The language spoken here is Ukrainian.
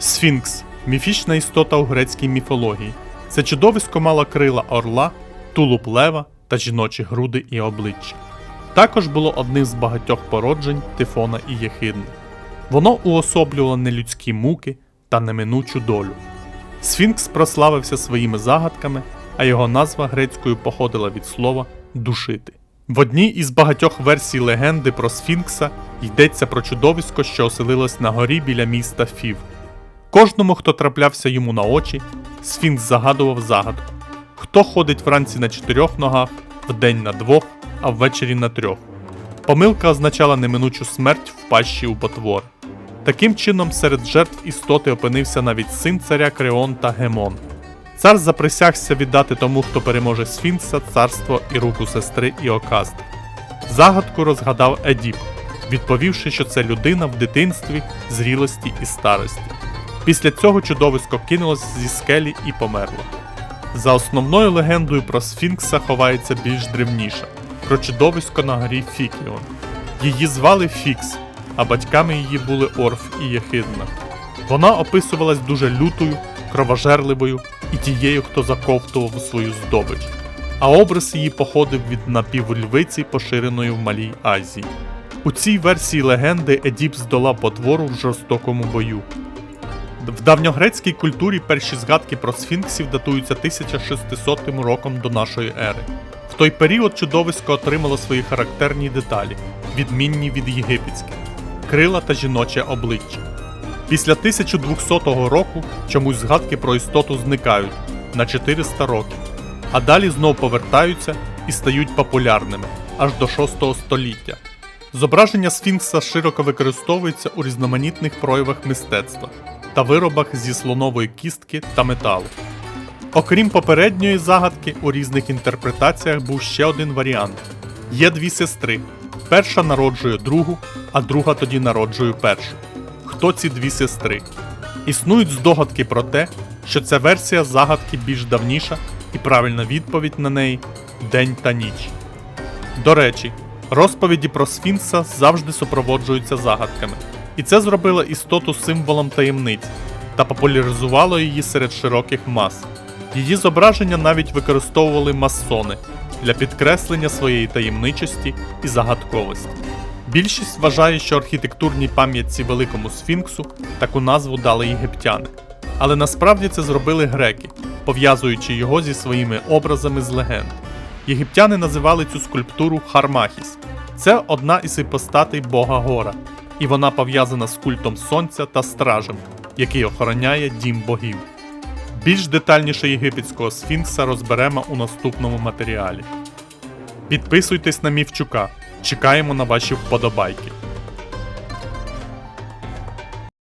Сфінкс міфічна істота у грецькій міфології. Це чудовисько мало крила орла, тулуб лева та жіночі груди і обличчя. Також було одним з багатьох породжень Тифона і Єхидни. Воно уособлювало нелюдські муки та неминучу долю. Сфінкс прославився своїми загадками, а його назва грецькою походила від слова душити. В одній із багатьох версій легенди про Сфінкса йдеться про чудовисько, що оселилось на горі біля міста Фів. Кожному, хто траплявся йому на очі, Сфінкс загадував загадку: хто ходить вранці на чотирьох ногах, вдень на двох, а ввечері на трьох. Помилка означала неминучу смерть в пащі у потвори. Таким чином, серед жертв істоти опинився навіть син царя Креон та Гемон. Цар заприсягся віддати тому, хто переможе Сфінкса, царство і руку сестри Іокасти. Загадку розгадав Едіп, відповівши, що це людина в дитинстві, зрілості і старості. Після цього чудовисько кинулось зі скелі і померло. За основною легендою про Сфінкса ховається більш древніша про чудовисько на горі Фікіон. Її звали Фікс, а батьками її були Орф і Єхидна. Вона описувалась дуже лютою, кровожерливою і тією, хто заковтував свою здобич. А образ її походив від напівльвиці, поширеної в Малій Азії. У цій версії легенди Едіп здолав потвору в жорстокому бою. В давньогрецькій культурі перші згадки про сфінксів датуються 1600 роком до нашої ери. В той період чудовисько отримало свої характерні деталі, відмінні від єгипетських крила та жіноче обличчя. Після 1200 року чомусь згадки про істоту зникають на 400 років, а далі знов повертаються і стають популярними аж до 6 століття. Зображення Сфінкса широко використовується у різноманітних проявах мистецтва та виробах зі слонової кістки та металу. Окрім попередньої загадки, у різних інтерпретаціях був ще один варіант: є дві сестри. Перша народжує другу, а друга тоді народжує першу. Хто ці дві сестри? Існують здогадки про те, що ця версія загадки більш давніша, і правильна відповідь на неї день та ніч. До речі, розповіді про Сфінкса завжди супроводжуються загадками, і це зробило істоту символом таємниць та популяризувало її серед широких мас. Її зображення навіть використовували масони для підкреслення своєї таємничості і загадковості. Більшість вважає, що архітектурній пам'ятці Великому Сфінксу таку назву дали єгиптяни. Але насправді це зробили греки, пов'язуючи його зі своїми образами з легенд. Єгиптяни називали цю скульптуру Хармахіс. Це одна із іпостатей бога Гора, і вона пов'язана з культом сонця та стражем, який охороняє дім богів. Більш детальніше єгипетського сфінкса розберемо у наступному матеріалі. Підписуйтесь на Мівчука. Чекаємо на ваші вподобайки.